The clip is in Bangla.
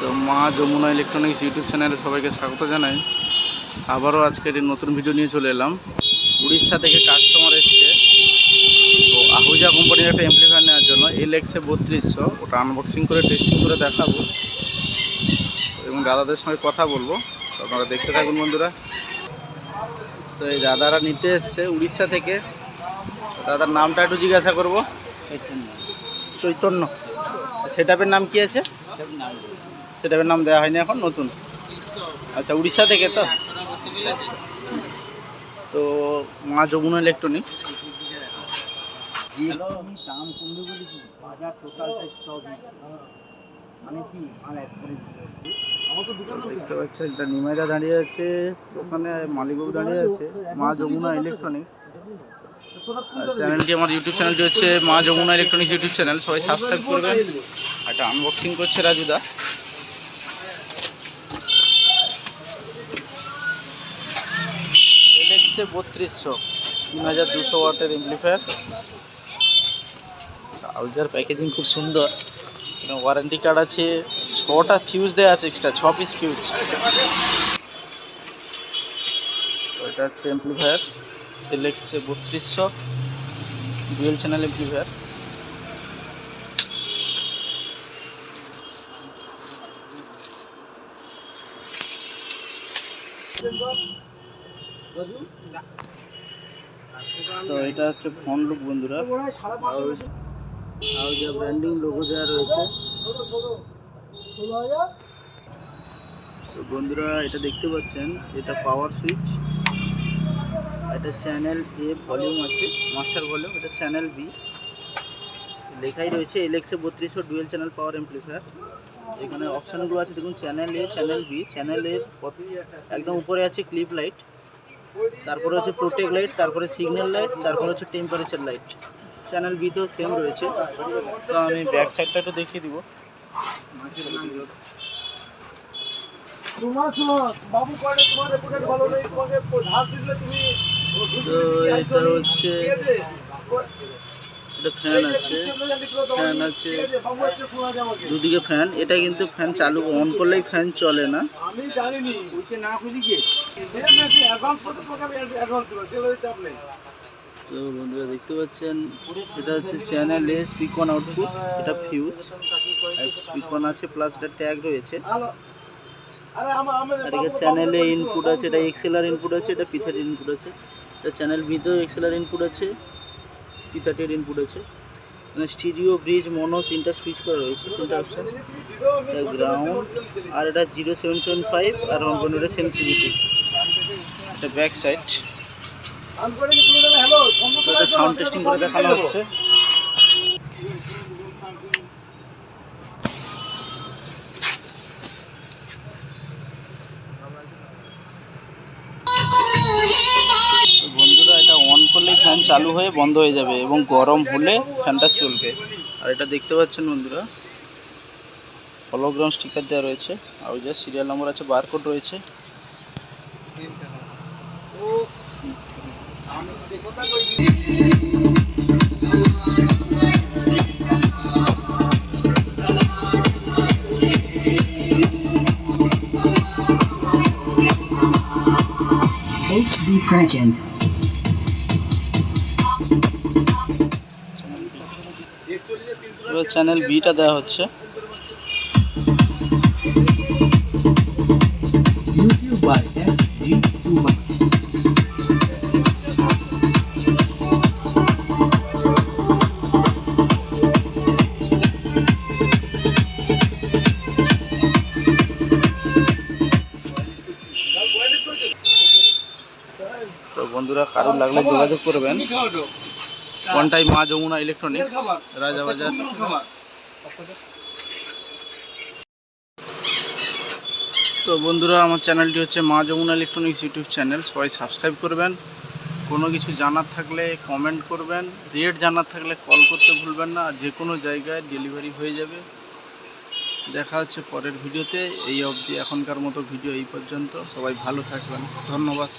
তো মা যমুনা ইলেকট্রনিক্স ইউটিউব চ্যানেলে সবাইকে স্বাগত জানাই। আবারও আজকের এই নতুন ভিডিও নিয়ে চলে এলাম। উড়িষ্যা থেকে কাস্টমার এসছে। তো আহুজা কোম্পানির একটা এমপ্লিফায়ার নেওয়ার জন্য এল এক্সে বত্রিশশো। ওটা আনবক্সিং করে টেস্টিং করে দেখাবো। এবং দাদাদের সঙ্গে কথা বলব। আপনারা দেখতে থাকুন বন্ধুরা। তো এই দাদারা নিতে এসছে উড়িষ্যা থেকে। দাদার নামটা একটু জিজ্ঞাসা করব। চৈতন্য। সেটাপের নাম কি আছে? সেটাপের নাম দেওয়া হয়নি এখন নতুন। আচ্ছা উড়িষ্যা থেকে তো? তো মা যমুনা ইলেকট্রনিক্স দাম কমবে বলে কি? বাজার টোটালটা স্টক মানে কি? মাল দেখতে নিমাইদা দাঁড়িয়ে আছে ওখানে মালিকবাবু দাঁড়িয়ে আছে মা যমুনা ইলেকট্রনিক্স চ্যানেলটি আমার ইউটিউব চ্যানেলটি হচ্ছে Maa Jamuna electronics YouTube channel সবাই সাবস্ক্রাইব করবেন। একটা আনবক্সিং করছে রাজুদা এলএক্সে বত্রিশশো, তিন হাজার দুশো ওয়াটের এমপ্লিফায়ার। আউজার প্যাকেজিং খুব সুন্দর। ওয়ারেন্টি কার্ড আছে। ছটা ফিউজ দেওয়া আছে এক্সট্রা ছ পিস ফিউজ এটা হচ্ছে এমপ্লিফায়ার। এলএক্সে বত্রিশশো ডুয়েল চ্যানেল এমপ্লিফায়ার। তো এটা হচ্ছে ফোন লুক বন্ধুরা। আর যে ব্র্যান্ডিং লোগো দেওয়া রয়েছে। তো বন্ধুরা এটা দেখতে পাচ্ছেন এটা পাওয়ার সুইচ এটা চ্যানেল এ ভলিউম আছে মাস্টার ভলিউম এটা চ্যানেল বি লেখাই রয়েছে এলএক্সে বত্রিশশো ডুয়েল চ্যানেল পাওয়ার এমপ্লিফায়ার এখানে অপশানগুলো আছে দেখুন channel A channel B channel এর একদম উপরে আছে ক্লিপ লাইট তারপরে হচ্ছে প্রোটেক্ট লাইট তারপরে সিগন্যাল লাইট তারপরে হচ্ছে টেম্পারেচার লাইট চ্যানেল বিতেও সেম রয়েছে। তো আমি ব্যাক সাইডটা একটু দেখিয়ে দিব। তো এটা হচ্ছে এটা ফ্যান আছে। ফ্যান আছে। দুদিকে ফ্যান এটা কিন্তু ফ্যান চালু অন করলেই ফ্যান চলে না। আমি জানিনি খুলি তো বন্ধুরা দেখতে পাচ্ছেন এটা হচ্ছে চ্যানেল এ স্পিকন আউটপুট এটা ফিউজ স্পিকন আছে প্লাস এটা ট্যাগ রয়েছে। আরে চ্যানেলে ইনপুট আছে এটা এক্সেলআর ইনপুট আছে এটা পিথার ইনপুট আছে। এটা চ্যানেল বিতেও এক্সেলআর ইনপুট আছে। পিথাটের ইনপুট আছে। মানে স্টিরিও, ব্রিজ, মনো তিনটা সুইচ করা রয়েছে, তিনটা অপশন গ্রাউন্ড আর এটা জিরো সেভেন সেভেন ফাইভ আর অন এটা সেন্সিভিটি এটা ব্যাক সাইড সাউন্ড টেস্টিং করে দেখানো হচ্ছে। করলেই ফ্যান চালু হয়ে বন্ধ হয়ে যাবে এবং গরম হলে ফ্যানটা চলবে। আর এটা দেখতে পাচ্ছেন বন্ধুরা হলোগ্রাম স্টিকার দেওয়া রয়েছে। আর ওই যে সিরিয়াল নম্বর আছে বারকোড রয়েছে। HB Present. এবার চ্যানেল বিটা দেওয়া হচ্ছে. তো বন্ধুরা কারোর লাগলে যোগাযোগ করবেন কোনটাই মা যমুনা ইলেকট্রনিক্স রাজাবাজার তো বন্ধুরা আমার চ্যানেলটি হচ্ছে Maa Jamuna electronics YouTube channel সবাই সাবস্ক্রাইব করবেন। কোনো কিছু জানার থাকলে কমেন্ট করবেন। রেট জানার থাকলে কল করতে ভুলবেন না। আর যে কোনো জায়গায় ডেলিভারি হয়ে যাবে। দেখা হচ্ছে পরের ভিডিওতে। এই অবধি এখনকার মতো ভিডিও এই পর্যন্ত। সবাই ভালো থাকবেন। ধন্যবাদ।